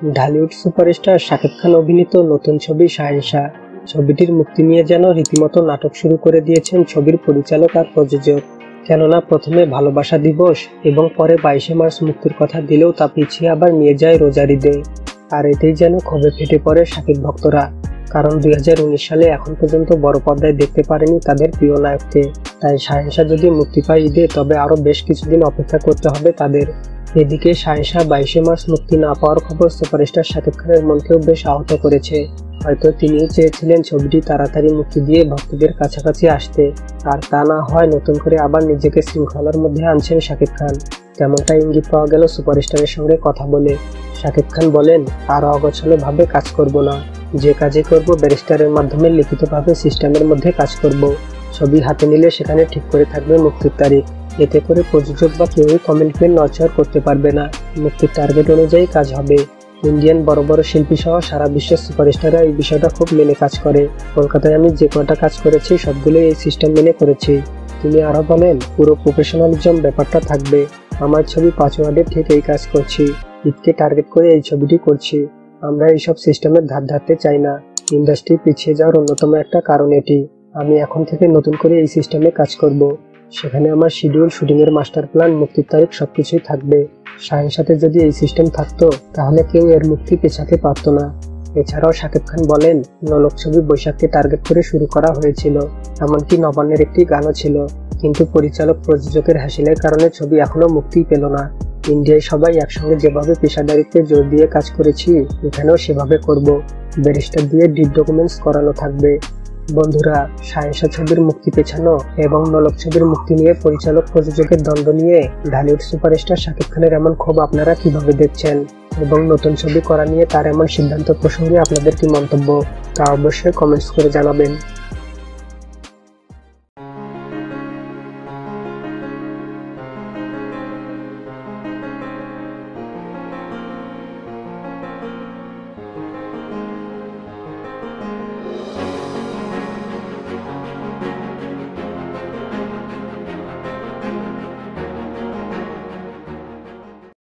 Dhallywood superstar Shakib Khan অভিনীত নতুন ছবি শাহেনশা ছবিটির মুক্তি নিয়ে যেন রীতিমতো নাটক শুরু করে দিয়েছেন ছবির পরিচালক আর প্রযোজক। কেননা প্রথমে ভালোবাসা দিবস এবং পরে বাইশে মার্চ মুক্তির কথা দিলেও তা পিছিয়ে আবার নিয়ে যায় রোজার ঈদে আর এতেই যেন ক্ষোভে ফেটে পড়ে শাকিব ভক্তরা। কারণ দুই হাজার উনিশ সালে এখন পর্যন্ত বড় পর্দায় দেখতে পারেনি তাদের প্রিয় নায়ককে। তাই শাহেনশা যদি মুক্তি পায় ঈদে, তবে আরও বেশ কিছুদিন অপেক্ষা করতে হবে তাদের। এদিকে শাহেনশা বাইশে মার্চ মুক্তি না পাওয়ার খবর সুপারস্টার শাকিব খানের মনকেও বেশ আহত করেছে। হয়তো তিনিও চেয়েছিলেন ছবিটি তাড়াতাড়ি মুক্তি দিয়ে ভক্তদের কাছাকাছি আসতে। আর তা না হয় নতুন করে আবার নিজেকে শৃঙ্খলার মধ্যে আনছেন শাকিব খান। তেমনটা ইঙ্গিত পাওয়া গেল সুপারস্টারের সঙ্গে কথা বলে। শাকিব খান বলেন, আর অগোছালো ভাবে কাজ করব না। যে কাজে করব, ব্যারিস্টারের মাধ্যমে লিখিতভাবে সিস্টেমের মধ্যে কাজ করব। ছবি হাতে নিলে সেখানে ঠিক করে থাকবে মুক্তির তারিখ। এতে করে প্রযোজক বা কেউই কমিটমেন্ট নচর করতে পারবে না। মুক্তির টার্গেট অনুযায়ী কাজ হবে। ইন্ডিয়ান বড় বড় শিল্পী সহ সারা বিশ্বের সুপারস্টাররা এই বিষয়টা খুব মেনে কাজ করে। কলকাতায় আমি যে কটা কাজ করেছি সবগুলোই এই সিস্টেম মেনে করেছি। তিনি আরও বলেন, পুরো প্রফেশনালিজম ব্যাপারটা থাকবে। আমার ছবি পাঁচ ওয়ার্ডে ঠিক এই কাজ করছি। ঈদকে টার্গেট করে এই ছবিটি করছি। আমরা এইসব সিস্টেমের ধার ধারতে চাই না। ইন্ডাস্ট্রি পিছিয়ে যাওয়ার অন্যতম একটা কারণ এটি। আমি এখন থেকে নতুন করে এই সিস্টেমে কাজ করব। সেখানে আমার শিডিউল শুটিংয়ের মাস্টার প্ল্যান মুক্তির তারিখ সবকিছুই থাকবে। শাহের সাথে যদি এই সিস্টেম থাকতো, তাহলে কেউ এর মুক্তি পেছাতে পারতো না। এছাড়াও শাকিব খান বলেন, নলক ছবি বৈশাখকে টার্গেট করে শুরু করা হয়েছিল, এমনকি নবান্নের একটি গানও ছিল। কিন্তু পরিচালক প্রযোজকের হাসিলের কারণে ছবি এখনও মুক্তি পেল না। ইন্ডিয়ায় সবাই একসঙ্গে যেভাবে পেশাদারিত্বে জোর দিয়ে কাজ করেছি, এখানেও সেভাবে করব। ব্যারিস্টার দিয়ে ডিপ ডকুমেন্টস করানো থাকবে। বন্ধুরা সায়েন্সা ছবির মুক্তি পেছানো এবং নলক ছবির মুক্তি নিয়ে পরিচালক প্রযোজকের দ্বন্দ্ব নিয়ে ঢালিউড সুপারস্টার শাকিব খানের এমন ক্ষোভ আপনারা কীভাবে দেখছেন? এবং নতুন ছবি করা নিয়ে তার এমন সিদ্ধান্ত প্রসঙ্গে আপনাদের কি মন্তব্য? তা অবশ্যই কমেন্টস করে জানাবেন।